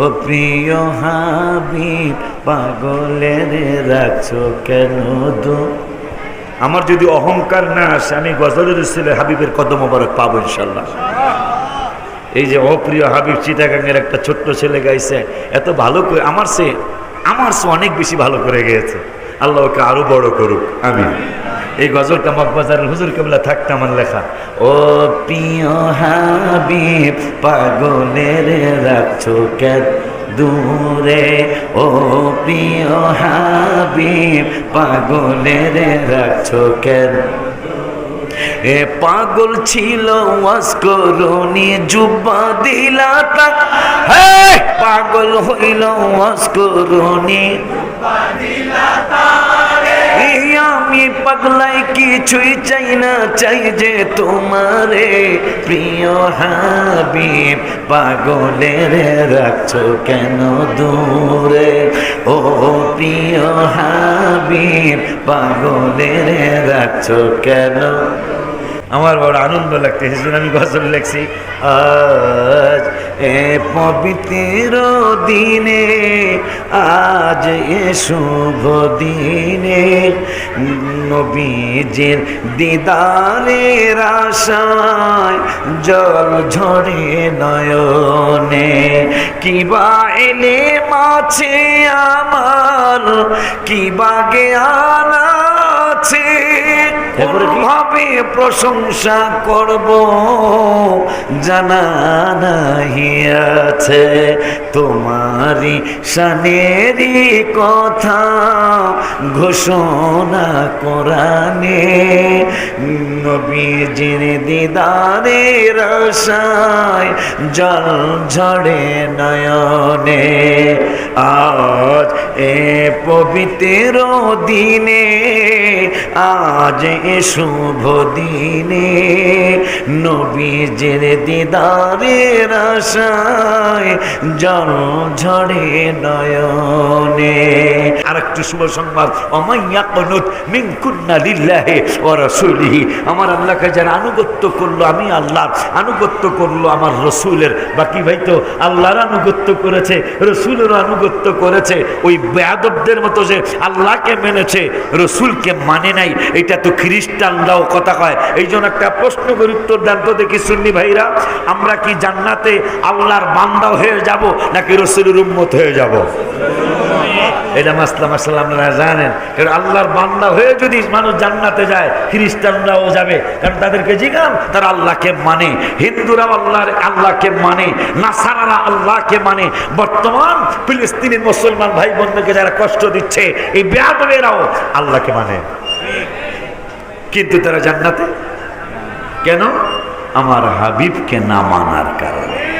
ও প্রিয় হাবিব, পাগলের রাখছো কেন দু? আমার যদি অহংকার না আসে, আমি গজলের ছেলে হাবিবের কদম মোবারক পাবো ইনশাল্লাহ। এই যে অপ্রিয় হাবিব চিটাগাঙ্গের একটা ছোট্ট ছেলে গাইছে, এত ভালো করে, আমার সে আমার সে অনেক বেশি ভালো করে গেয়েছে। আল্লাহ ওকে আরও বড় করুক আমি এই গজলটা মগবাজারের হুজুর কেবলা থাকতে আমার লেখা। ও প্রিয় হাবিব, পাগলের রাখছো কেন দূরে। ও প্রিয় হাবিব, পাগলের রাখছো কেন এ পাগল ছিল ওয়াসকরণী জুব্বা দিলা তা। হে পাগল হইল ওয়াসকরণী এই আমি পাগলাই কিছুই চাই না, চাই যে তোমারে। প্রিয় হাবিব, পাগলের রাখছো কেন দূরে? ও প্রিয় হাবিব, পাগলের রাখছো কেন? আমার বড় আনন্দ লাগতেছে আমি গজল লেখছি। আজ এ পবিত্র দিনে, আজ এ শুভ দিনে। নবীজির দিদারের আশায় জল ঝরে নয়নে, কিবা এলে মাছে আমার, কিবা জ্ঞান আছে ভাবে প্রশংসা করব জানা নাই আছে তোমারি সানেরি কথা। ঘোষণা কোরআনে, নবীজির দিদারের আশায় জল ঝড়ে নয়নে। আজ এ পবিত্র দিনে, আজ এ শুভ দিনে, নবীজের দিদারের আশায় জল ঝড়ে নয়নে। আর একটু শুভ সংবাদ। আমার আল্লাহকে যারা আনুগত্য করল আমি আল্লাহ, আনুগত্য করল আমার রসুলের। বাকি ভাই তো আল্লাহর আনুগত্য করেছে, রসুলেরও আনুগত্য করেছে। ওই বেয়াদবদের মতো যে আল্লাহকে মেনেছে, রসুলকে মানে নাই, এটা তো খ্রিস্টানরাও কথা কয়। এই জন্য একটা প্রশ্ন করে, উত্তর দেন তো দেখি সুন্নি ভাইরা, আমরা কি জান্নাতে আল্লাহর বান্দা হয়ে যাব নাকি রসুলের উম্মত হয়ে যাব? এটা মাসলা মাসাল্লাহ আপনারা জানেন। কারণ আল্লাহর বান্দা হয়ে যদি মানুষ জান্নাতে যায়, খ্রিস্টানরাও যাবে। কারণ তাদেরকে জিগান তারা আল্লাহকে মানে। হিন্দুরা আল্লাহর, আল্লাহকে মানে। নাসারারা আল্লাহকে মানে। বর্তমান ফিলিস্তিনের মুসলমান ভাই বোনদেরকে যারা কষ্ট দিচ্ছে, এই বেয়াদবেরাও আল্লাহকে মানে। কিন্তু তারা জান্নাতে? কেন? আমার হাবিবকে না মানার কারণে।